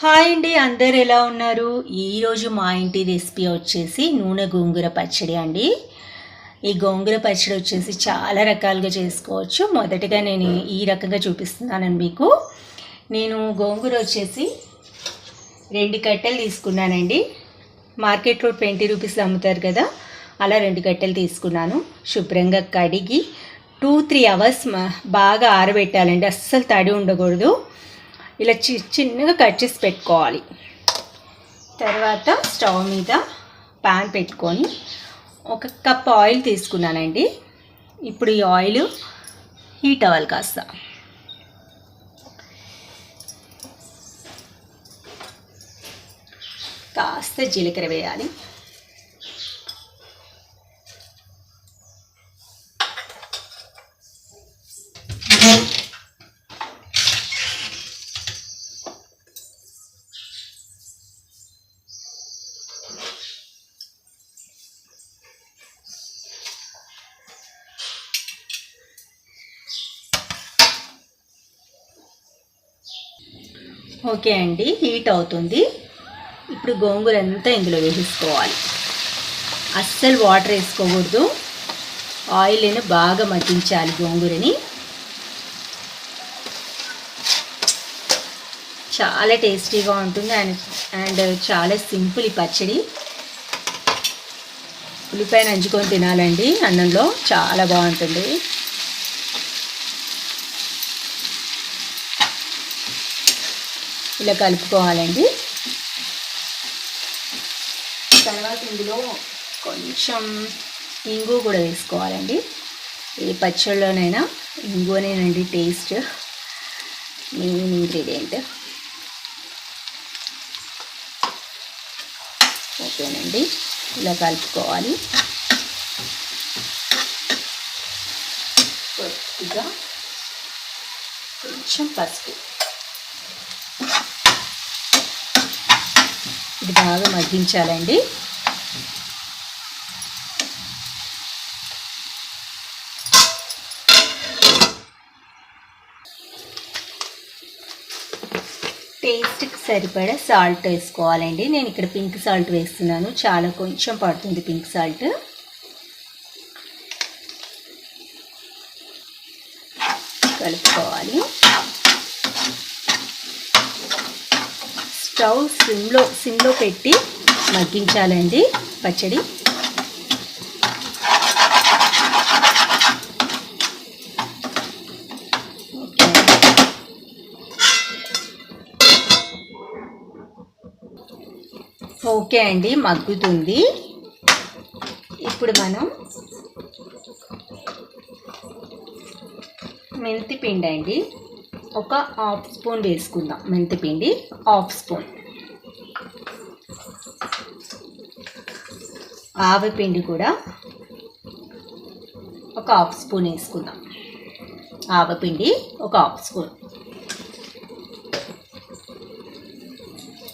Hi అండి అందరు ఎలా ఉన్నారు? ఈరోజు మా ఇంటి రెసిపీ వచ్చేసి నూనె గోంగూర పచ్చడి అండి. ఈ గోంగూర పచ్చడి వచ్చేసి చాలా రకాలుగా చేసుకోవచ్చు. మొదటగా నేను ఈ రకంగా చూపిస్తున్నానండి మీకు. నేను గోంగూర వచ్చేసి రెండు కట్టెలు తీసుకున్నానండి. మార్కెట్లో ట్వంటీ రూపీస్ అమ్ముతారు కదా అలా రెండు కట్టెలు తీసుకున్నాను. శుభ్రంగా కడిగి టూ త్రీ అవర్స్ బాగా ఆరబెట్టాలండి. అస్సలు తడి ఉండకూడదు. ఇలా చి చిన్నగా కట్ చేసి పెట్టుకోవాలి. తర్వాత స్టవ్ మీద ప్యాన్ పెట్టుకొని ఒక కప్ ఆయిల్ తీసుకున్నానండి. ఇప్పుడు ఈ ఆయిల్ హీట్ అవ్వాలి కాస్త. కాస్త జీలకర్ర వేయాలి. ఓకే అండి హీట్ అవుతుంది. ఇప్పుడు గోంగూర అంతా ఇందులో వేసేసుకోవాలి. అస్సలు వాటర్ వేసుకోకూడదు. ఆయిల్ని బాగా మగ్గించాలి గోంగూరని. చాలా టేస్టీగా ఉంటుంది అండ్ అండ్ చాలా సింపుల్ ఈ పచ్చడి. ఉల్లిపాయ నంచుకొని తినాలండి అన్నంలో. చాలా బాగుంటుంది. ఇలా కలుపుకోవాలండి. తర్వాత ఇందులో కొంచెం ఇంగు కూడా వేసుకోవాలండి. ఏ పచ్చళ్ళలోనైనా ఇంగునేనండి టేస్ట్ మెయిన్ ఇంగ్రీడియంట్. ఓకేనండి. ఇలా కలుపుకోవాలి. కొద్దిగా కొంచెం పసుపు. ఇది బాగా మగ్గించాలండి. టేస్ట్కి సరిపడా సాల్ట్ వేసుకోవాలండి. నేను ఇక్కడ పింక్ సాల్ట్ వేస్తున్నాను. చాలా కొంచెం పడుతుంది పింక్ సాల్ట్. కలుపుకోవాలి. స్టవ్ సిమ్లో సిమ్లో పెట్టి మగ్గించాలండి పచ్చడి. ఓకే అండి మగ్గుతుంది. ఇప్పుడు మనం మెంతి పిండి అండి ఒక హాఫ్ స్పూన్ వేసుకుందాం మెంతిపిండి హాఫ్ స్పూన్. ఆవపిండి కూడా ఒక హాఫ్ స్పూన్ వేసుకుందాం. ఆవపిండి ఒక హాఫ్ స్పూన్.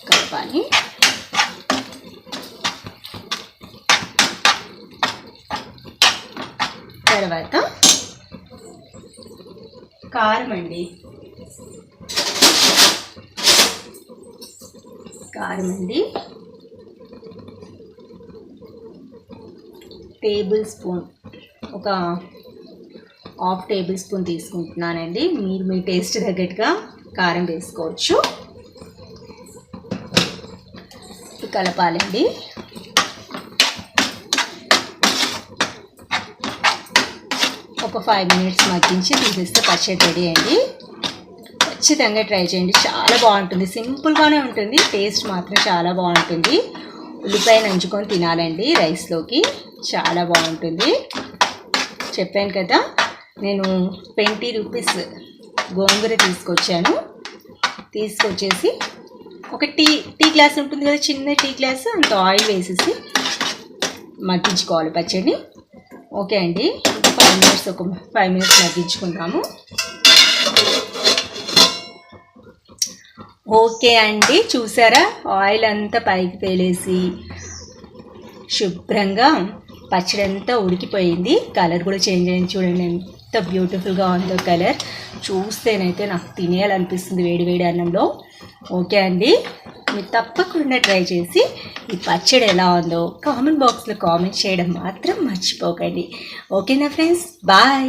కలపాలి. తర్వాత కారం అండి. కారం అండి. టేబుల్ స్పూన్ ఒక హాఫ్ టేబుల్ స్పూన్ తీసుకుంటున్నానండి. మీరు మీ టేస్ట్ తగ్గట్టుగా కారం వేసుకోవచ్చు. కలపాలండి. ఒక ఫైవ్ మినిట్స్ మగ్గించి తీసేస్తే పచ్చడి రెడీ అండి. ఖచ్చితంగా ట్రై చేయండి. చాలా బాగుంటుంది. సింపుల్గానే ఉంటుంది. టేస్ట్ మాత్రం చాలా బాగుంటుంది. ఉల్లిపాయ నంచుకొని తినాలండి రైస్లోకి. చాలా బాగుంటుంది. చెప్పాను కదా నేను ట్వంటీ రూపీస్ గోంగూర తీసుకొచ్చాను. తీసుకొచ్చేసి ఒక టీ టీ గ్లాస్ ఉంటుంది కదా చిన్న టీ గ్లాస్ అంత ఆయిల్ వేసేసి మగ్గించుకోవాలి పచ్చడిని. ఓకే అండి. ఫైవ్ మినిట్స్ ఒక ఫైవ్ మినిట్స్ మగ్గించుకుందాము. ఓకే అండి చూసారా? ఆయిల్ అంతా పైకి తేలేసి శుభ్రంగా పచ్చడి అంతా ఉడికిపోయింది. కలర్ కూడా చేంజ్ అయింది చూడండి ఎంత బ్యూటిఫుల్గా ఉందో కలర్. చూస్తేనైతే నాకు తినేయాలనిపిస్తుంది వేడి వేడి అన్నంలో. ఓకే అండి మీరు తప్పకుండా ట్రై చేసి ఈ పచ్చడి ఎలా ఉందో కామెంట్ బాక్స్లో కామెంట్ చేయడం మాత్రం మర్చిపోకండి. ఓకేనా ఫ్రెండ్స్? బాయ్!